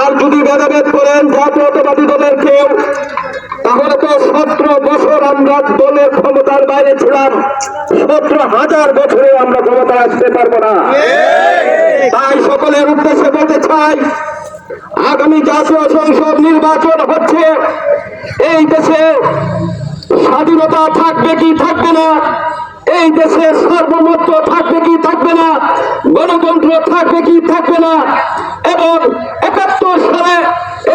আর যদি ভেদাভেদ করেন জাতীয়তাবাদী দলের কেউ, তাহলে তো সতেরো বছর আমরা দলের ক্ষমতার বাইরে ছিলাম। সতেরো হাজার বছরে আমরা ক্ষমতা আসতে পারব না। তাই সকলের উদ্দেশ্যে বলতে চাই, আগামী জাতীয় সংসদ নির্বাচন হচ্ছে। এই দেশে স্বাধীনতা থাকবে কি থাকবে না? এই দেশে সার্বভৌমত্ব থাকবে কি থাকবে না? গণতন্ত্র থাকবে কি থাকবে না? এবং একাত্তর সালে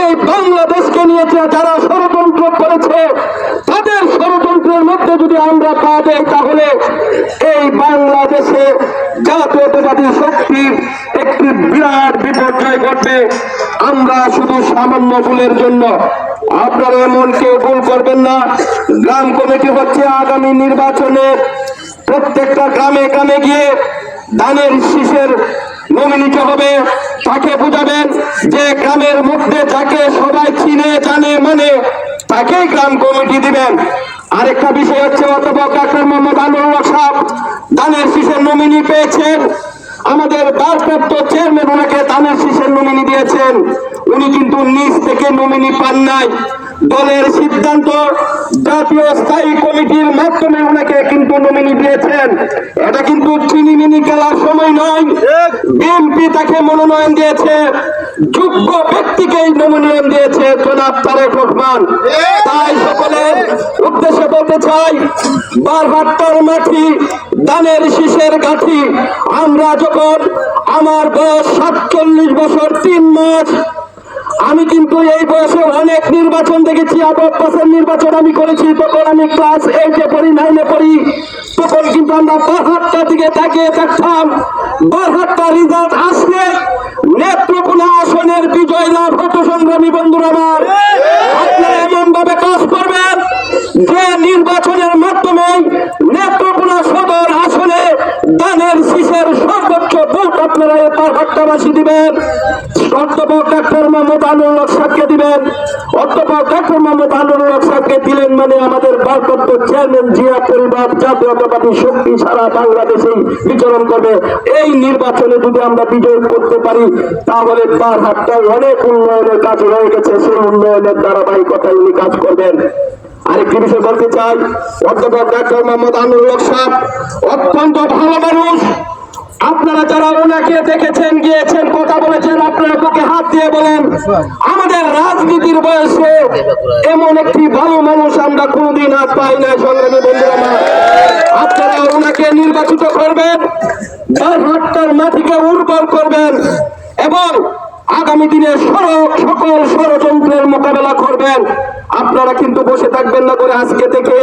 এই বাংলাদেশকে নিয়ে যে যারা ষড়যন্ত্র করেছে, তাদের ষড়যন্ত্রের মধ্যে যদি আমরা পা দেই, তাহলে এই বাংলাদেশে জাতীয়তাবাদী শক্তির একটি বিরাট বিপর্যয় ঘটবে। আমরা শুধু সামান্য ভুলের জন্য, আপনারা এমন কেউ ভুল করবেন না। গ্রাম কমিটি হচ্ছে আগামী নির্বাচনে প্রত্যেকটা গ্রামে গ্রামে গিয়ে ধানের শীষের নমিনিত হবে। তাকে বুঝাবেন যে গ্রামের মধ্যে যাকে সবাই চিনে, জানে মানে তাকেই গ্রাম কমিটি দিবেন। আরেকটা বিষয় হচ্ছে অধ্যাপক ডাক্তার মোহাম্মদ আনুল্লাহ সাহ ধানের শীষের নমিনি পেয়েছেন। আমাদের ভারপ্রাপ্ত চেয়ারম্যান ওনাকে দানের শীষের নমিনি দিয়েছেন। উনি কিন্তু নিজ থেকে নমিনি পান নাই। দলের সিদ্ধান্ত জাতীয় স্থায়ী কমিটির মাধ্যমে ওনাকে কিন্তু নমিনি দিয়েছেন। এটা কিন্তু চিনিমিনি খেলার সময় নয়। বিএনপি তাকে মনোনয়ন দিয়েছে। যোগ্য ব্যক্তিকেই মনোনয়ন দিয়েছে জনাব তারেক রহমান। তাই সকলের উদ্দেশ্যে বলতে চাই বারহাট্টার মাটি দানের শীষের গাঠি আমরা যখন আমার বয়স সাতচল্লিশ বছর, তিন মাস আমি কিন্তু এই বয়সে অনেক নির্বাচন দেখেছি আবার নির্বাচন আমি করেছি, তখন আমি ক্লাস এইটে পড়ি নাইনে পড়ি। তখন কিন্তু আমরা বারহাট্টা দিকে তাকিয়ে থাকতাম বারহাট্টা রেজাল্ট আসলে নেত্রকোনা আসনের বিজয় লাভ হতো সংগ্রামী বন্ধুরা আমার। আপনারা এমন ভাবে কাজ করবেন, যে হট্টাবাসী দিবেন, অধ্যাপক ডাক্তার মোহাম্মদ আনুল্লাহ সাহেবকে দিবেন, অধ্যাপক ডাক্তার মোহাম্মদ আনুল্লাহ সাহেবকে দিলেন মানে আমাদের ভারপ্রাপ্ত চেয়ারম্যান জিয়া পরিবার জাতীয়তাবাদী শক্তি সারা বাংলাদেশেই বিচরণ করবে। এই নির্বাচনে যদি আমরা বিজয় করতে পারি, তাহলে তার হাতটায় অনেক উন্নয়নের কাজ রয়ে গেছে, সেই উন্নয়নের ধারাবাহিকতায় উনি কাজ করবেন। আরেকটি বিষয় বলতে চাই, অধ্যাপক ডাক্তার মোহাম্মদ আনুল্লাহ সাহেব অত্যন্ত ভালো মানুষ। আপনারা যারা ওনাকে দেখেছেন, গিয়েছেন, কথা বলেছেন, আপনারা তোকে হাত দিয়ে বলেন, আমাদের রাজনীতির বয়সে এমন একটি ভালো মানুষ আমরা কোনোদিন আজ পাই না সংগ্রামী বন্ধুরা। আপনারা ওনাকে নির্বাচিত করবেন, তার হাটটার মাটিকে উর্বর করবেন এবং আগামী দিনে সকল ষড়যন্ত্রের মোকাবেলা করবেন আপনারা কিন্তু বসে থাকবেন না করে আজকে থেকে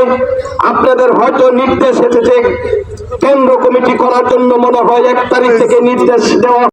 আপনাদের হয়তো নির্দেশ এসেছে কেন্দ্র কমিটি করার জন্য মনে হয় এক তারিখ থেকে নির্দেশ দেওয়া